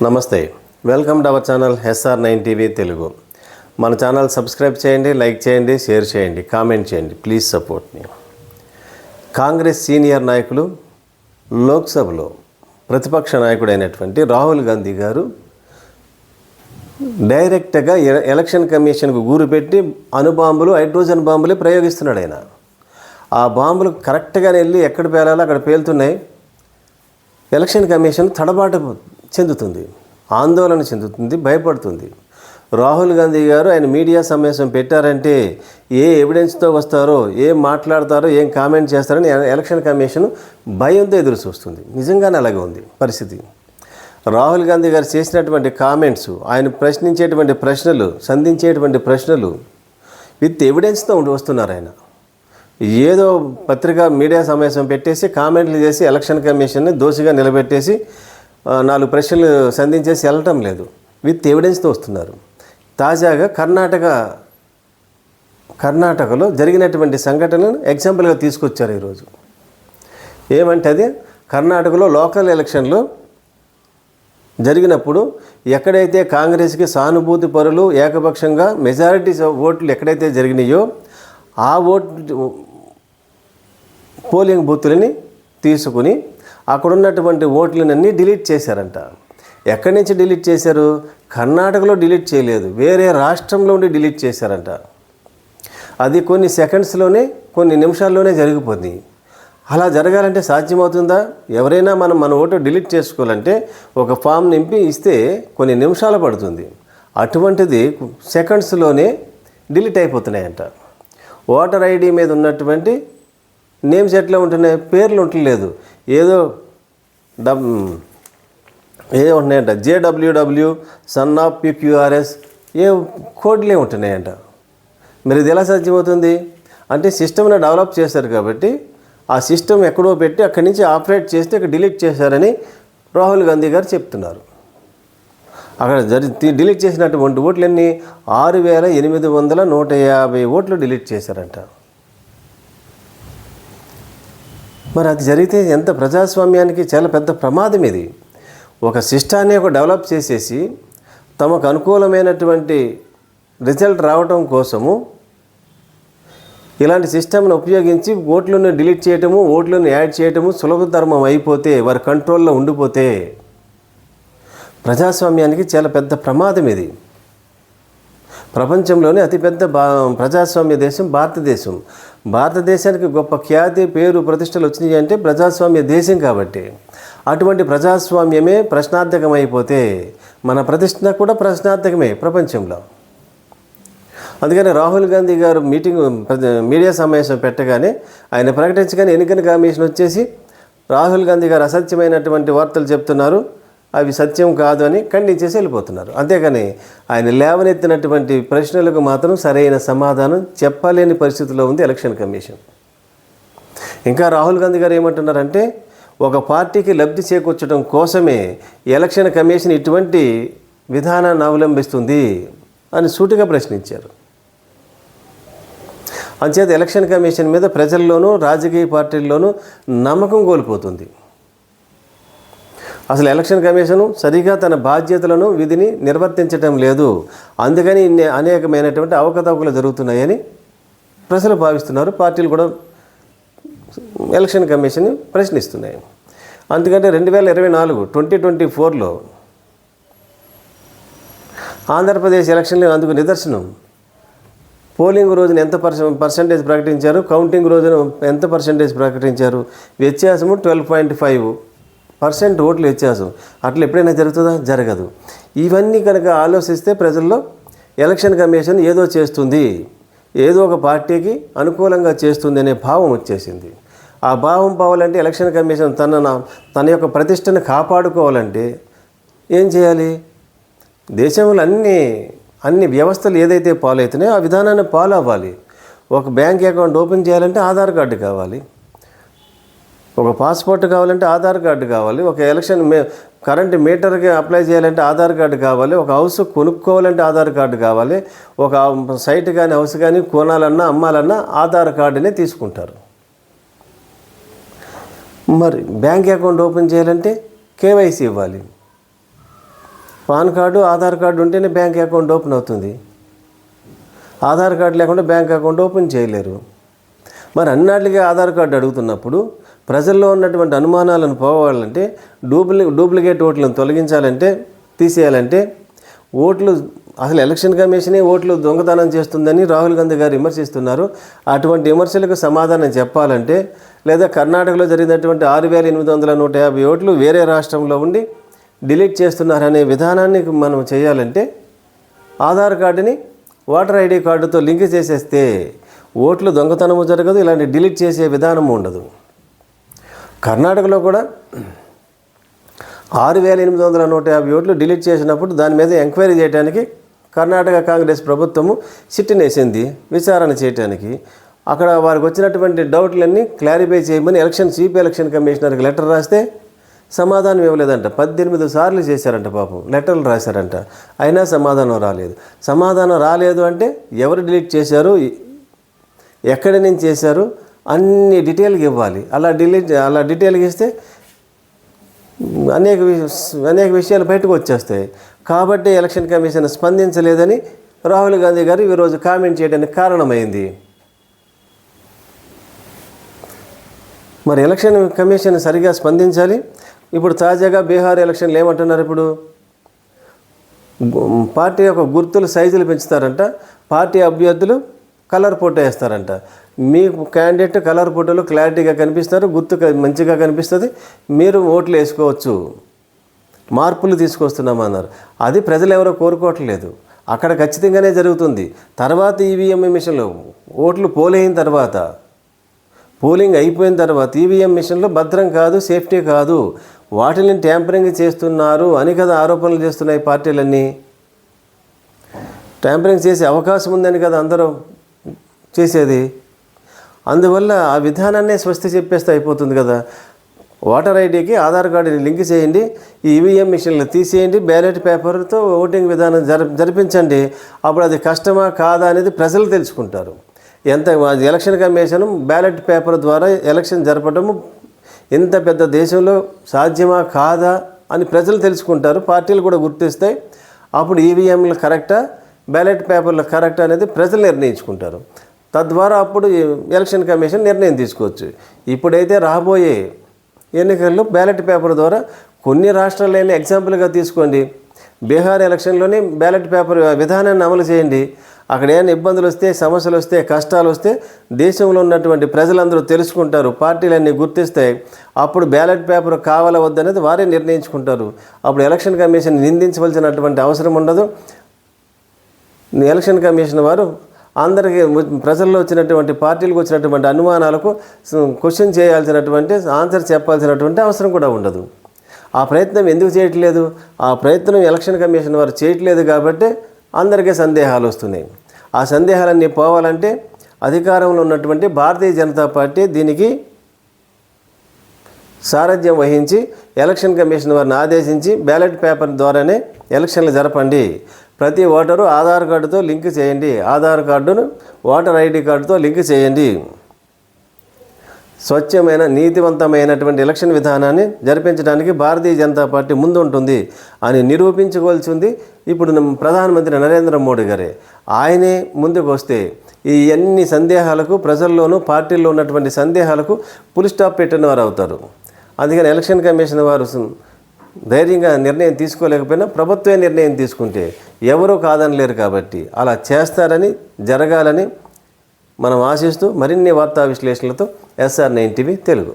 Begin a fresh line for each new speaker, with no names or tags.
నమస్తే. Welcome to our channel SR nine TV Telugu మన channel subscribe చేయండి like చేయండి షేర్ చేయండి కామెంట్ చేయండి. ప్లీజ్ సపోర్ట్ మీ కాంగ్రెస్ సీనియర్ నాయకులు లోక్సభలో ప్రతిపక్ష నాయకుడైనటువంటి రాహుల్ గాంధీ గారు డైరెక్ట్గా ఎ- ఎలక్షన్ కమిషన్కు గూరు పెట్టి అణుబాంబులు హైడ్రోజన్ బాంబులే ప్రయోగిస్తున్నాడు ఆయన. ఆ బాంబులు కరెక్ట్గా వెళ్ళి ఎక్కడ పేలాలో అక్కడ పేలుతున్నాయి. ఎలక్షన్ కమిషన్ తడబాటు చెందుతుంది ఆందోళన చెందుతుంది భయపడుతుంది. రాహుల్ గాంధీ గారు ఆయన మీడియా సమావేశం పెట్టారంటే ఏ ఎవిడెన్స్తో వస్తారో ఏం మాట్లాడతారో ఏం కామెంట్ చేస్తారని ఎలక్షన్ కమిషన్ భయంతో ఎదురు చూస్తుంది నిజంగానే అలాగే ఉంది పరిస్థితి. రాహుల్ గాంధీ గారు చేసినటువంటి కామెంట్స్ ఆయన ప్రశ్నించేటువంటి ప్రశ్నలు సంధించేటువంటి ప్రశ్నలు విత్ ఎవిడెన్స్తో ఉండి వస్తున్నారు ఆయన. ఏదో పత్రికా మీడియా సమావేశం పెట్టేసి కామెంట్లు చేసి ఎలక్షన్ కమిషన్ని దోషిగా నిలబెట్టేసి నాలుగు ప్రశ్నలు సంధించేసి వెళ్ళటం లేదు. విత్ ఎవిడెన్స్తో వస్తున్నారు. తాజాగా కర్ణాటక కర్ణాటకలో జరిగినటువంటి సంఘటనను ఎగ్జాంపుల్గా తీసుకొచ్చారు ఈరోజు. ఏమంటే అది? కర్ణాటకలో లోకల్ ఎలక్షన్లో జరిగినప్పుడు ఎక్కడైతే కాంగ్రెస్కి సానుభూతి పరులు ఏకపక్షంగా మెజారిటీ ఓట్లు ఎక్కడైతే జరిగినాయో ఆ ఓట్ పోలింగ్ బూతులని తీసుకుని అక్కడ ఉన్నటువంటి ఓట్లనన్నీ డిలీట్ చేశారంట. ఎక్కడి నుంచి డిలీట్ చేశారు? కర్ణాటకలో డిలీట్ చేయలేదు. వేరే రాష్ట్రంలో ఉండి డిలీట్ చేశారంట. అది కొన్ని సెకండ్స్లోనే కొన్ని నిమిషాల్లోనే జరిగిపోతుంది అలా జరగాలంటే సాధ్యమవుతుందా? ఎవరైనా మనం మన ఓటు డిలీట్ చేసుకోవాలంటే ఒక ఫామ్ నింపి ఇస్తే కొన్ని నిమిషాలు పడుతుంది. అటువంటిది సెకండ్స్లోనే డిలీట్ అయిపోతున్నాయంట. ఓటర్ ఐడి మీద ఉన్నటువంటి నేమ్స్ ఎట్లా ఉంటున్నాయి? పేర్లు ఉండలేదు ఏదో డబ్ ఏదో ఉంటున్నాయంట జేడబ్ల్యూడబ్ల్యూ సన్ ఆఫ్ పిక్యూఆర్ఎస్ ఏ కోడ్లే ఉంటున్నాయంట. మరి ఇది ఎలా సాధ్యమవుతుంది? అంటే సిస్టమ్ని డెవలప్ చేశారు కాబట్టి ఆ సిస్టమ్ ఎక్కడో పెట్టి అక్కడి నుంచి ఆపరేట్ చేస్తే ఇక్కడ డిలీట్ చేశారని రాహుల్ గాంధీ గారు చెప్తున్నారు. అక్కడ జరి డిలీట్ చేసినటువంటి ఓట్లన్నీ ఆరు వేల ఎనిమిది వందల నూట యాభై ఓట్లు డిలీట్ చేశారంట. మరి అది జరిగితే ఎంత ప్రజాస్వామ్యానికి చాలా పెద్ద ప్రమాదం ఇది. ఒక సిస్టాన్ని ఒక డెవలప్ చేసేసి తమకు అనుకూలమైనటువంటి రిజల్ట్ రావటం కోసము ఇలాంటి సిస్టమ్ను ఉపయోగించి ఓట్లను డిలీట్ చేయటము ఓట్లను యాడ్ చేయటము సులభతరమం అయిపోతే వారి కంట్రోల్లో ఉండిపోతే ప్రజాస్వామ్యానికి చాలా పెద్ద ప్రమాదం ఇది. ప్రపంచంలోనే అతిపెద్ద బా ప్రజాస్వామ్య దేశం భారతదేశం. భారతదేశానికి గొప్ప ఖ్యాతి పేరు ప్రతిష్టలు వచ్చినాయి అంటే ప్రజాస్వామ్య దేశం కాబట్టి. అటువంటి ప్రజాస్వామ్యమే ప్రశ్నార్థకమైపోతే మన ప్రతిష్ట కూడా ప్రశ్నార్థకమే ప్రపంచంలో. అందుకని రాహుల్ గాంధీ గారు మీటింగ్ మీడియా సమావేశం పెట్టగానే ఆయన ప్రకటించగానే ఎన్నికల కమిషన్ వచ్చేసి రాహుల్ గాంధీ గారు అసత్యమైనటువంటి వార్తలు చెప్తున్నారు. అవి సత్యం కాదు అని ఖండించేసి వెళ్ళిపోతున్నారు. అంతేగాని ఆయన లేవనెత్తినటువంటి ప్రశ్నలకు మాత్రం సరైన సమాధానం చెప్పలేని పరిస్థితిలో ఉంది ఎలక్షన్ కమిషన్. ఇంకా రాహుల్ గాంధీ గారు ఏమంటున్నారంటే ఒక పార్టీకి లబ్ధి చేకూర్చడం కోసమే ఎలక్షన్ కమిషన్ ఇటువంటి విధానాన్ని అవలంబిస్తుంది అని సూటిగా ప్రశ్నించారు. అంచేత ఎలక్షన్ కమిషన్ మీద ప్రజల్లోనూ రాజకీయ పార్టీల్లోనూ నమ్మకం కోల్పోతుంది. అసలు ఎలక్షన్ కమిషను సరిగా తన బాధ్యతలను విధిని నిర్వర్తించటం లేదు. అందుకని ఇన్ని అనేకమైనటువంటి అవకతవకలు జరుగుతున్నాయని ప్రజలు భావిస్తున్నారు. పార్టీలు కూడా ఎలక్షన్ కమిషన్ ప్రశ్నిస్తున్నాయి. అందుకంటే రెండు వేల ఇరవై నాలుగు ట్వంటీ ట్వంటీ ఫోర్లో ఆంధ్రప్రదేశ్ ఎలక్షన్లు అందుకు నిదర్శనం. పోలింగ్ రోజున ఎంత పర్సెంట్ పర్సంటేజ్ ప్రకటించారు? కౌంటింగ్ రోజున ఎంత పర్సంటేజ్ ప్రకటించారు? వ్యత్యాసము ట్వెల్వ్ పాయింట్ ఫైవ్. పర్సెంట్ ఓట్లు వ్యత్యాసం. అట్లా ఎప్పుడైనా జరుగుతుందా? జరగదు. ఇవన్నీ కనుక ఆలోచిస్తే ప్రజల్లో ఎలక్షన్ కమిషన్ ఏదో చేస్తుంది. ఏదో ఒక పార్టీకి అనుకూలంగా చేస్తుంది అనే భావం వచ్చేసింది. ఆ భావం పోవాలంటే ఎలక్షన్ కమిషన్ తన తన యొక్క ప్రతిష్టను కాపాడుకోవాలంటే ఏం చేయాలి? దేశంలో అన్ని అన్ని వ్యవస్థలు ఏదైతే ఫాలో అవుతున్నాయో ఆ విధానాన్ని ఫాలో అవ్వాలి. ఒక బ్యాంక్ అకౌంట్ ఓపెన్ చేయాలంటే ఆధార్ కార్డు కావాలి. ఒక పాస్పోర్ట్ కావాలంటే ఆధార్ కార్డు కావాలి ఒక ఎలక్షన్ మే కరెంట్ మీటర్కి అప్లై చేయాలంటే ఆధార్ కార్డు కావాలి ఒక హౌస్ కొనుక్కోవాలంటే ఆధార్ కార్డు కావాలి ఒక సైట్ కానీ హౌస్ కానీ కొనాలన్నా అమ్మాలన్నా ఆధార్ కార్డునే తీసుకుంటారు. మరి బ్యాంక్ అకౌంట్ ఓపెన్ చేయాలంటే కేవైసీ ఇవ్వాలి. పాన్ కార్డు ఆధార్ కార్డు ఉంటేనే బ్యాంక్ అకౌంట్ ఓపెన్ అవుతుంది. ఆధార్ కార్డు లేకుండా బ్యాంక్ అకౌంట్ ఓపెన్ చేయలేరు. మరి అన్నిటికీ ఆధార్ కార్డు అడుగుతున్నప్పుడు ప్రజల్లో ఉన్నటువంటి అనుమానాలను పోవాలంటే డూప్లి డూప్లికేట్ ఓట్లను తొలగించాలంటే తీసేయాలంటే ఓట్లు అసలు ఎలక్షన్ కమిషనే ఓట్లు దొంగతనం చేస్తుందని రాహుల్ గాంధీ గారు విమర్శిస్తున్నారు. అటువంటి విమర్శలకు సమాధానం చెప్పాలంటే లేదా కర్ణాటకలో జరిగినటువంటి ఆరు వేల ఎనిమిది వందల నూట యాభై ఓట్లు వేరే రాష్ట్రంలో ఉండి డిలీట్ చేస్తున్నారనే విధానాన్ని మనం చేయాలంటే ఆధార్ కార్డుని ఓటర్ ఐడి కార్డుతో లింక్ చేసేస్తే ఓట్లు దొంగతనము జరగదు ఇలాంటి డిలీట్ చేసే విధానం ఉండదు. కర్ణాటకలో కూడా ఆరు వేల ఎనిమిది వందల నూట యాభై ఓట్లు డిలీట్ చేసినప్పుడు దాని మీద ఎంక్వైరీ చేయడానికి కర్ణాటక కాంగ్రెస్ ప్రభుత్వము సిట్టిని వేసింది విచారణ చేయడానికి అక్కడ వారికి వచ్చినటువంటి డౌట్లన్నీ క్లారిఫై చేయమని ఎలక్షన్ చీఫ్ ఎలక్షన్ కమిషనర్కి లెటర్ రాస్తే సమాధానం ఇవ్వలేదంట. పద్దెనిమిది సార్లు చేశారంట పాపం లెటర్లు రాశారంట. అయినా సమాధానం రాలేదు. సమాధానం రాలేదు అంటే ఎవరు డిలీట్ చేశారు? ఎక్కడి నుంచి చేశారు అన్ని డీటెయిల్గా ఇవ్వాలి. అలా డిలీట్ అలా డీటెయిల్గా ఇస్తే అనేక అనేక విషయాలు బయటకు వచ్చేస్తాయి. కాబట్టి ఎలక్షన్ కమిషన్ స్పందించలేదని రాహుల్ గాంధీ గారు ఈరోజు కామెంట్ చేయడానికి కారణమైంది. మరి ఎలక్షన్ కమిషన్ సరిగా స్పందించాలి? ఇప్పుడు తాజాగా బీహార్ ఎలక్షన్లు ఏమంటున్నారు ఇప్పుడు? పార్టీ యొక్క గుర్తులు సైజులు పెంచుతారంట. పార్టీ అభ్యర్థులు కలర్ ఫోటో వేస్తారంట. మీకు క్యాండిడేట్ కలర్ ఫోటోలో క్లారిటీగా కనిపిస్తారు గుర్తు మంచిగా కనిపిస్తుంది. మీరు ఓట్లు వేసుకోవచ్చు. మార్పులు తీసుకొస్తున్నామన్నారు అది ప్రజలు ఎవరో కోరుకోవట్లేదు. అక్కడ ఖచ్చితంగానే జరుగుతుంది. తర్వాత ఈవీఎం మిషన్లు ఓట్లు పోలైన తర్వాత పోలింగ్ అయిపోయిన తర్వాత ఈవీఎం మిషన్లు భద్రం కాదు సేఫ్టీ కాదు. వాటిని ట్యాంపరింగ్ చేస్తున్నారు అని కదా ఆరోపణలు చేస్తున్నాయి పార్టీలన్నీ. ట్యాంపరింగ్ చేసే అవకాశం ఉందని కదా అందరూ చేసేది. అందువల్ల ఆ విధానాన్నే స్వస్తి చెప్పేస్తే అయిపోతుంది కదా. ఓటర్ ఐడికి ఆధార్ కార్డుని లింక్ చేయండి ఈ ఈవీఎం మిషన్లు తీసేయండి బ్యాలెట్ పేపర్తో ఓటింగ్ విధానం జర జరిపించండి. అప్పుడు అది కష్టమా కాదా అనేది ప్రజలు తెలుసుకుంటారు. ఎంత అది ఎలక్షన్ కమిషన్ బ్యాలెట్ పేపర్ ద్వారా ఎలక్షన్ జరపడము ఇంత పెద్ద దేశంలో సాధ్యమా కాదా అని ప్రజలు తెలుసుకుంటారు. పార్టీలు కూడా గుర్తిస్తాయి అప్పుడు ఈవీఎంలు కరెక్టా బ్యాలెట్ పేపర్లు కరెక్ట్ అనేది ప్రజలు నిర్ణయించుకుంటారు. తద్వారా అప్పుడు ఎలక్షన్ కమిషన్ నిర్ణయం తీసుకోవచ్చు. ఇప్పుడైతే రాబోయే ఎన్నికల్లో బ్యాలెట్ పేపర్ ద్వారా కొన్ని రాష్ట్రాలైనా ఎగ్జాంపుల్గా తీసుకోండి. బీహార్ ఎలక్షన్లోనే బ్యాలెట్ పేపర్ విధానాన్ని అమలు చేయండి. అక్కడ ఏమైనా ఇబ్బందులు వస్తే సమస్యలు వస్తే కష్టాలు వస్తే దేశంలో ఉన్నటువంటి ప్రజలందరూ తెలుసుకుంటారు. పార్టీలన్నీ గుర్తిస్తాయి. అప్పుడు బ్యాలెట్ పేపర్ కావాలా వద్దనేది వారే నిర్ణయించుకుంటారు. అప్పుడు ఎలక్షన్ కమిషన్ నిందించవలసినటువంటి అవసరం ఉండదు. ఎలక్షన్ కమిషన్ వారు అందరికీ ప్రజల్లో వచ్చినటువంటి పార్టీలకు వచ్చినటువంటి అనుమానాలకు క్వశ్చన్ చేయాల్సినటువంటి ఆన్సర్ చెప్పాల్సినటువంటి అవసరం కూడా ఉండదు. ఆ ప్రయత్నం ఎందుకు చేయట్లేదు? ఆ ప్రయత్నం ఎలక్షన్ కమిషన్ వారు చేయట్లేదు కాబట్టి అందరికీ సందేహాలు వస్తున్నాయి. ఆ సందేహాలన్నీ పోవాలంటే అధికారంలో ఉన్నటువంటి భారతీయ జనతా పార్టీ దీనికి సారథ్యం వహించి ఎలక్షన్ కమిషన్ వారిని ఆదేశించి బ్యాలెట్ పేపర్ ద్వారానే ఎలక్షన్లు జరపండి. ప్రతి ఓటరు ఆధార్ కార్డుతో లింక్ చేయండి. ఆధార్ కార్డును ఓటర్ ఐడి కార్డుతో లింక్ చేయండి. స్వచ్ఛమైన నీతివంతమైనటువంటి ఎలక్షన్ విధానాన్ని జరిపించడానికి భారతీయ జనతా పార్టీ ముందుంటుంది అని నిరూపించుకోవాల్సి ఉంది ఇప్పుడు ప్రధానమంత్రి నరేంద్ర మోడీ గారే. ఆయనే ముందుకు వస్తే ఈ అన్ని సందేహాలకు ప్రజల్లోనూ పార్టీల్లో ఉన్నటువంటి సందేహాలకు పులిస్టాప్ పెట్టిన వారు అవుతారు అందుకని ఎలక్షన్ కమిషన్ వారు ధైర్యంగా నిర్ణయం తీసుకోలేకపోయినా ప్రభుత్వే నిర్ణయం తీసుకుంటే ఎవరూ కాదనలేరు కాబట్టి అలా చేస్తారని జరగాలని మనం ఆశిస్తూ మరిన్ని వార్తా విశ్లేషణలతో ఎస్ఆర్ నైన్ టీవీ తెలుగు.